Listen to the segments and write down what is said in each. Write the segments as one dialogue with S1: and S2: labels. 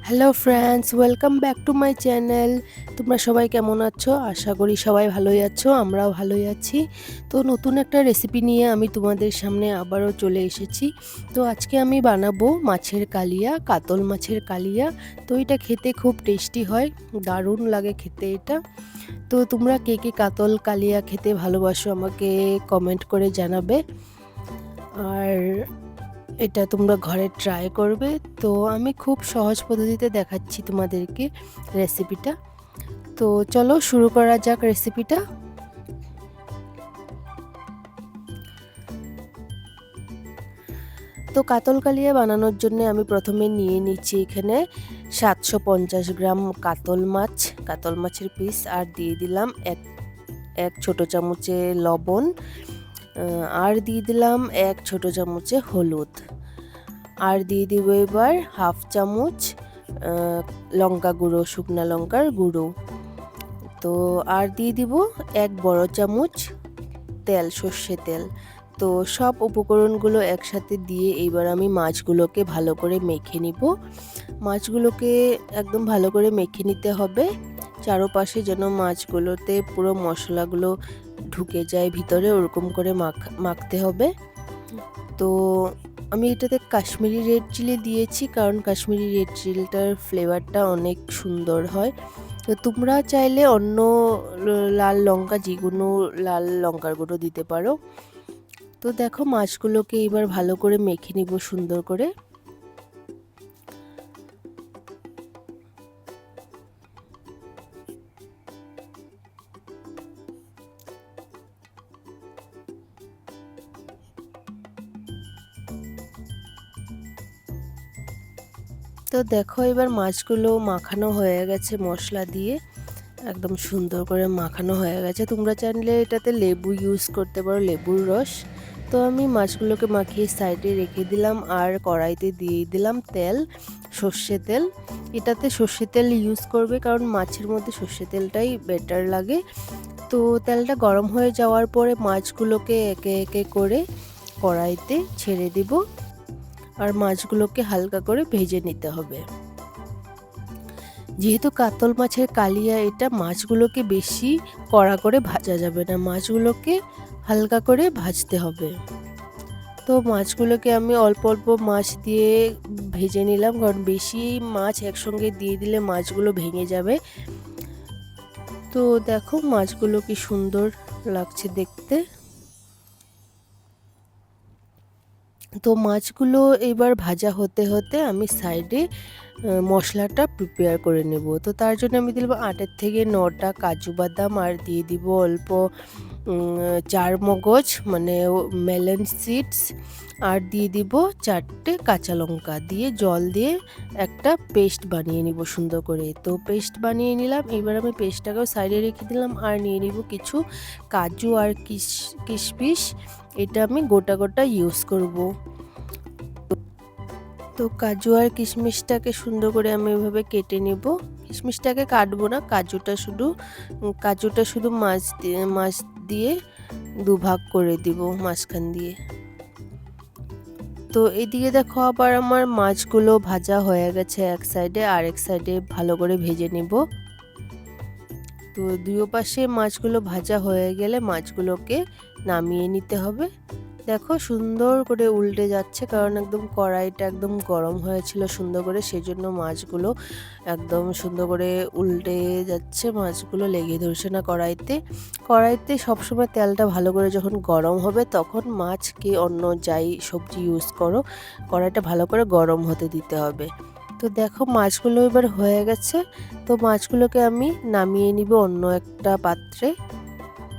S1: Hello friends welcome back to my channel তোমরা সবাই কেমন আছো? আশা করি সবাই ভালোই আছো, আমরাও ভালোই আছি। তো নতুন একটা রেসিপি নিয়ে আমি তোমাদের সামনে আবারও চলে এসেছি। তো আজকে আমি বানাবো মাছের কালিয়া, কাতল মাছের কালিয়া। তো এটা খেতে খুব টেস্টি হয়, দারুণ লাগে খেতে এটা। তো তোমরা কে কে কাতল কালিয়া খেতে ভালোবাসো আমাকে কমেন্ট করে জানাবে। আর এটা তোমরা ঘরে ট্রাই করবে। তো আমি খুব সহজ পদ্ধতিতে দেখাচ্ছি তোমাদেরকে রেসিপিটা তো চলো শুরু করা যাক রেসিপিটা তো কাতল কালিয়া বানানোর জন্য আমি প্রথমে নিয়ে নিচ্ছি এখানে সাতশো পঞ্চাশ গ্রাম কাতল মাছ, কাতল মাছের পিস আর দিয়ে দিলাম এক এক ছোটো চামচে লবণ। আর দিয়ে দিলাম এক ছোট চামচে হলুদ। আর দিয়ে দিব এবার হাফ চামচ লঙ্কা গুঁড়ো, শুকনা লঙ্কার গুঁড়ো। তো আর দিয়ে দিব এক বড় চামচ তেল, সর্ষে তেল। তো সব উপকরণগুলো একসাথে দিয়ে এইবার আমি মাছগুলোকে ভালো করে মেখে নিব। মাছগুলোকে একদম ভালো করে মেখে নিতে হবে। চারোপাশে যেন মাছগুলোতে পুরো মশলাগুলো ঢুকে যায় ভিতরে, ওরকম করে মাখ, মাখতে হবে। তো আমি এটাতে কাশ্মীরি রেড চিলি দিয়েছি, কারণ কাশ্মীরি রেড চিলিটার ফ্লেভারটা অনেক সুন্দর হয়। তো তোমরা চাইলে অন্য লাল লঙ্কা যেগুলো লাল লঙ্কার গুঁড়ো দিতে পারো। তো দেখো মাছগুলোকে এবার ভালো করে মেখে নিব সুন্দর করে। তো দেখো এবার মাছগুলো মাখানো হয়ে গেছে মশলা দিয়ে। একদম সুন্দর করে মাখানো হয়ে গেছে। তোমরা চাইলে এটাতে লেবু ইউজ করতে পারো, লেবুর রস। তো আমি মাছগুলোকে মাখিয়ে সাইডে রেখে দিলাম আর কড়াইতে দিয়ে দিলাম তেল, সর্ষে তেল। এটাতে সর্ষে তেল ইউজ করবে কারণ মাছের মধ্যে সর্ষে তেলটাই বেটার লাগে। তো তেলটা গরম হয়ে যাওয়ার পরে মাছগুলোকে একে একে করে কড়াইতে ছেড়ে দিব। আর মাছগুলোকে হালকা করে ভেজে নিতে হবে। যেহেতু কাতল মাছের কালিয়া, এটা মাছগুলোকে বেশি কড়া করে ভাজা যাবে না। মাছগুলোকে হালকা করে ভাজতে হবে। তো মাছগুলোকে আমি অল্প অল্প মাছ দিয়ে ভেজে নিলাম, কারণ বেশি মাছ একসঙ্গে দিয়ে দিলে মাছগুলো ভেঙে যাবে। তো দেখো মাছগুলো কি সুন্দর লাগছে দেখতে। তো মাছগুলো এবার ভাজা হতে হতে আমি সাইডে মশলাটা প্রিপেয়ার করে নেব। তো তার জন্য আমি দিলাম আটের থেকে নটা কাজু বাদাম আর দিয়ে দিব অল্প চার মগজ মানে মেলন সিডস আর দিয়ে দিব চারটে কাঁচা লঙ্কা। দিয়ে জল দিয়ে একটা পেস্ট বানিয়ে নিব সুন্দর করে। তো পেস্ট বানিয়ে নিলাম, এবার আমি পেস্টটাকেও সাইডে রেখে দিলাম আর নিয়ে নিব কিছু কাজু আর কিশ, কিশমিশ। এটা আমি গোটা গোটা ইউজ করব। তো কাজু আর কিশমিশটাকে সুন্দর করে আমি এভাবে কেটে নেব। কিশমিশটাকে কাটবো না, কাজুটা শুধু কাজুটা শুধু মাছ দিয়ে মাছ দিয়ে দুভাগ করে দিব মাঝখান দিয়ে। তো এদিকে দেখো আবার আমার মাছগুলো ভাজা হয়ে গেছে এক সাইডে আর এক সাইডে ভালো করে ভেজে নিব। তো দুই পাশে মাছগুলো ভাজা হয়ে গেলে মাছগুলোকে নামিয়ে নিতে হবে। দেখো সুন্দর করে উল্টে যাচ্ছে কারণ একদম কড়াইটা একদম গরম হয়েছিল সুন্দর করে সেই জন্য মাছগুলো একদম সুন্দর করে উল্টে যাচ্ছে, মাছগুলো লেগে ধরছে না কড়াইতে। কড়াইতে সবসময় তেলটা ভালো করে যখন গরম হবে তখন মাছকে অন্য যাই সবজি ইউজ করো, কড়াইটা ভালো করে গরম হতে দিতে হবে। তো দেখো মাছগুলো এবার হয়ে গেছে, তো মাছগুলোকে আমি নামিয়ে নিব অন্য একটা পাত্রে।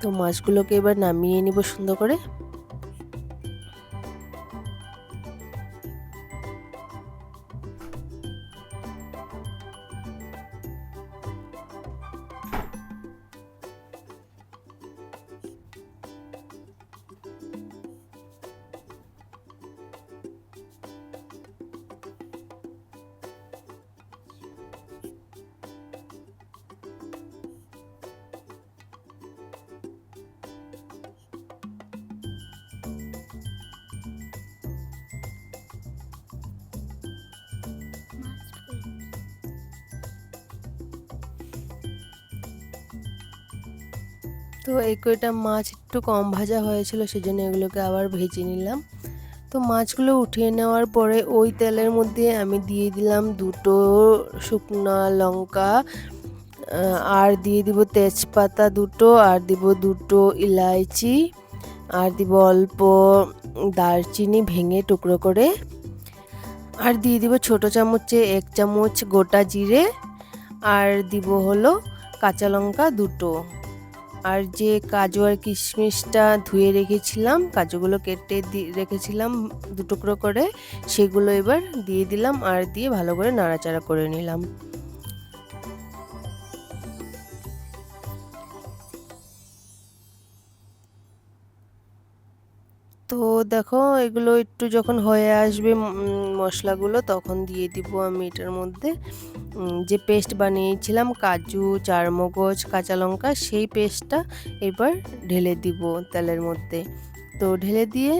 S1: তো মাছগুলোকে এবার নামিয়ে নিব সুন্দর করে। তো এই কয়টা মাছ একটু কম ভাজা হয়েছিল, সেজন্য এগুলোকে আবার ভেজে নিলাম। তো মাছগুলো উঠিয়ে নেওয়ার পরে ওই তেলের মধ্যে আমি দিয়ে দিলাম দুটো শুকনো লঙ্কা আর দিয়ে দিব তেজপাতা দুটো, আর দিব দুটো ইলাইচি, আর দিব অল্প দারচিনি ভেঙে টুকরো করে, আর দিয়ে দিব ছোট চামচে এক চামচ গোটা জিরে, আর দিব হলো কাঁচা লঙ্কা দুটো। আর যে কাজু আর কিশমিশটা ধুয়ে রেখেছিলাম, কাজুগুলো কেটে রেখেছিলাম দুটুকরো করে, সেগুলো এবার দিয়ে দিলাম আর দিয়ে ভালো করে নাড়াচাড়া করে নিলাম। তো দেখো, এগুলো একটু যখন হয়ে আসবে মশলাগুলো, তখন দিয়ে দিব আমি এটার মধ্যে। যে পেস্ট বানিয়েছিলাম, কাজু, চারমগজ, কাঁচা লঙ্কা, সেই পেস্টটা এবার ঢেলে দিব তেলের মধ্যে। তো ঢেলে দিয়ে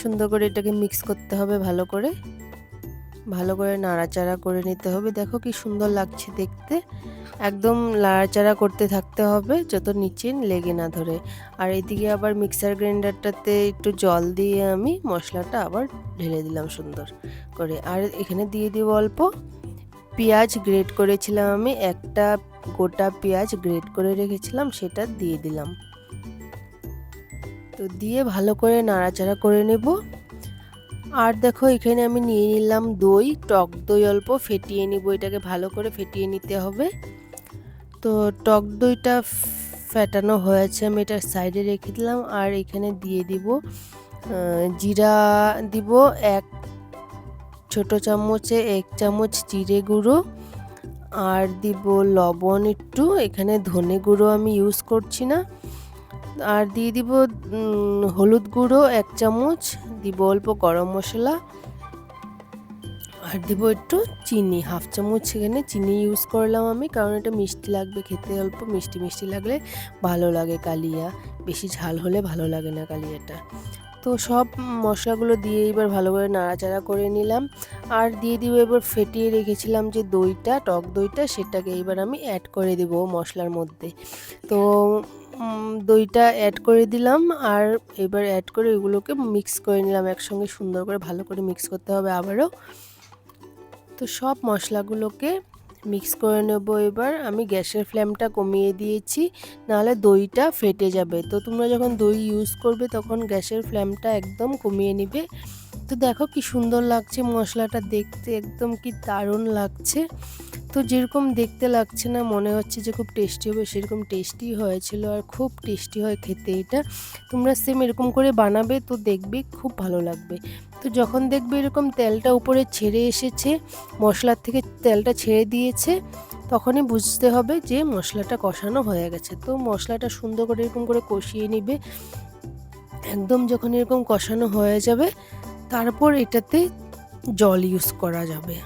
S1: সুন্দর করে এটাকে মিক্স করতে হবে ভালো করে। ভালো করে নাড়াচাড়া করে নিতে হবে। দেখো কি সুন্দর লাগছে দেখতে। একদম নাড়াচাড়া করতে থাকতে হবে, যত নিচে লেগে না ধরে। আর এদিকে আবার মিক্সার গ্রাইন্ডারটাতে একটু জল দিয়ে আমি মশলাটা আবার ঢেলে দিলাম সুন্দর করে। আর এখানে দিয়ে দিব অল্প পেঁয়াজ গ্রেট করেছিলাম আমি, একটা গোটা পেঁয়াজ গ্রেট করে রেখেছিলাম, সেটা দিয়ে দিলাম। তো দিয়ে ভালো করে নাড়াচাড়া করে নেব। আর দেখো, এখানে আমি নিয়ে নিলাম দই, টক দই অল্প ফেটিয়ে নিব, এটাকে ভালো করে ফেটিয়ে নিতে হবে। তো টক দইটা ফেটানো হয়েছে, আমি এটা সাইডে রেখে দিলাম, আর এখানে দিয়ে দিব জিরা দিব, এক ছোট চামচে, এক চামচ জিরে গুঁড়ো, আর দিব লবণ একটু, এখানে ধনে গুঁড়ো আমি ইউজ করছি না। আর দিয়ে দিব হলুদ গুঁড়ো এক চামচ, দিব অল্প গরম মশলা, আর দিব একটু চিনি, হাফ চামচ সেখানে চিনি ইউজ করলাম আমি, কারণ এটা মিষ্টি লাগবে খেতে অল্প, মিষ্টি মিষ্টি লাগলে ভালো লাগে কালিয়া, বেশি ঝাল হলে ভালো লাগে না কালিয়াটা। তো সব মশলাগুলো দিয়ে এবার ভালো করে নাড়াচাড়া করে নিলাম, আর দিয়ে দিব এবার ফেটিয়ে রেখেছিলাম যে দইটা, টক দইটা, সেটাকে এবার আমি অ্যাড করে দেবো মশলার মধ্যে। তো দইটা অ্যাড করে দিলাম আর এবার অ্যাড করে এগুলোকে মিক্স করে নিলাম। একসঙ্গে সুন্দর করে ভালো করে মিক্স করতে হবে আবারও। তো সব মশলাগুলোকে মিক্স করে নেব এবার। আমি গ্যাসের ফ্লেমটা কমিয়ে দিয়েছি, নাহলে দইটা ফেটে যাবে। তো তোমরা যখন দই ইউজ করবে তখন গ্যাসের ফ্লেমটা একদম কমিয়ে নিবে। তো দেখো কি সুন্দর লাগছে, মশলাটা দেখতে একদম কি দারুণ লাগছে। তো যেরকম দেখতে লাগছে না, মনে হচ্ছে যে খুব টেস্টি হবে, সেরকম টেস্টি হয়েছিল আর খুব টেস্টি হয় খেতে এটা। তোমরা সেম এরকম করে বানাবে তো দেখবে খুব ভালো লাগবে। তো যখন দেখবে এরকম তেলটা উপরে ছেড়ে এসেছে, মশলার থেকে তেলটা ছেড়ে দিয়েছে, তখনই বুঝতে হবে যে মশলাটা কষানো হয়ে গেছে। তো মশলাটা সুন্দর করে এরকম করে কষিয়ে নিবে। একদম যখন এরকম কষানো হয়ে যাবে তারপর এটাতে জল ইউজ করা যাবে।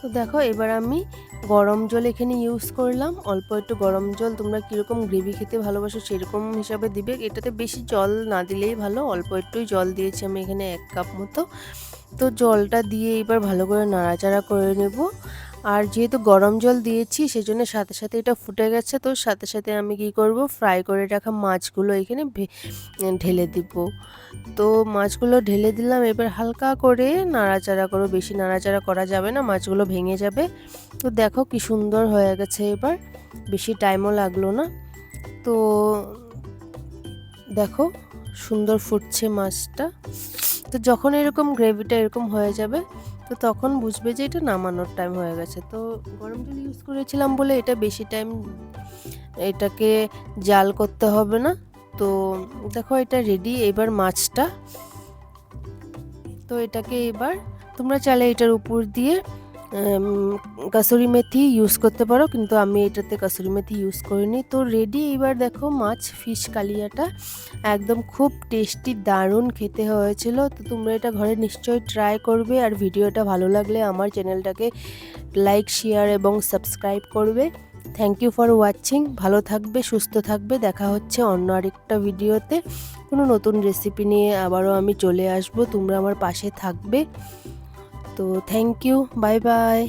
S1: তো দেখো, এবার আমি গরম জল এখানে ইউজ করলাম। অল্প একটু গরম জল, তোমরা কীরকম গ্রেভি খেতে ভালোবাসো সেরকম হিসাবে দিবে। এটাতে বেশি জল না দিলেই ভালো, অল্প একটুই জল দিয়েছি আমি এখানে এক কাপ মতো। তো জলটা দিয়ে এবার ভালো করে নাড়াচাড়া করে নেব। আর যেহেতু গরম জল দিয়েছি, সেজন্য সাথে সাথে এটা ফুটে গেছে। তো সাথে সাথে আমি কি করব? ফ্রাই করে রাখা মাছগুলো এখানে ঢেলে দিব। তো মাছগুলো ঢেলে দিলাম। এবার হালকা করে নাড়াচাড়া করো বেশি নাড়াচাড়া করা যাবে না, মাছগুলো ভেঙে যাবে। তো দেখো কি সুন্দর হয়ে গেছে এবার। বেশি টাইমও লাগল না। তো দেখো সুন্দর ফুটছে মাছটা। তো যখন এরকম গ্রেভিটা এরকম হয়ে যাবে তো তখন বুঝবে যে এটা নামানোর টাইম হয়ে গেছে। তো গরম জল ইউজ করেছিলাম বলে এটা বেশি টাইম এটাকে জাল করতে হবে না। তো দেখো এটা রেডি এবার মাছটা। তো এটাকে এবার তোমরা চাইলে এটার উপর দিয়ে কাসুরি মেথি ইউজ করতে পারো, কিন্তু আমি এটাতে কাসুরি মেথি ইউজ করিনি। তো রেডি এবার দেখো মাছ ফিশ কালিয়াটা একদম খুব টেস্টি দারুণ খেতে হয়েছিল। তো তোমরা এটা ঘরে নিশ্চয়ই ট্রাই করবে আর ভিডিওটা ভালো লাগলে আমার চ্যানেলটাকে লাইক শেয়ার এবং সাবস্ক্রাইব করবে। থ্যাংক ইউ ফর ওয়াচিং ভালো থাকবে, সুস্থ থাকবে। দেখা হচ্ছে অন্য আরেকটা ভিডিওতে। কোনো নতুন রেসিপি নিয়ে আবারও আমি চলে আসব। তোমরা আমার পাশে থাকবে। তো থ্যাংক ইউ বাই বাই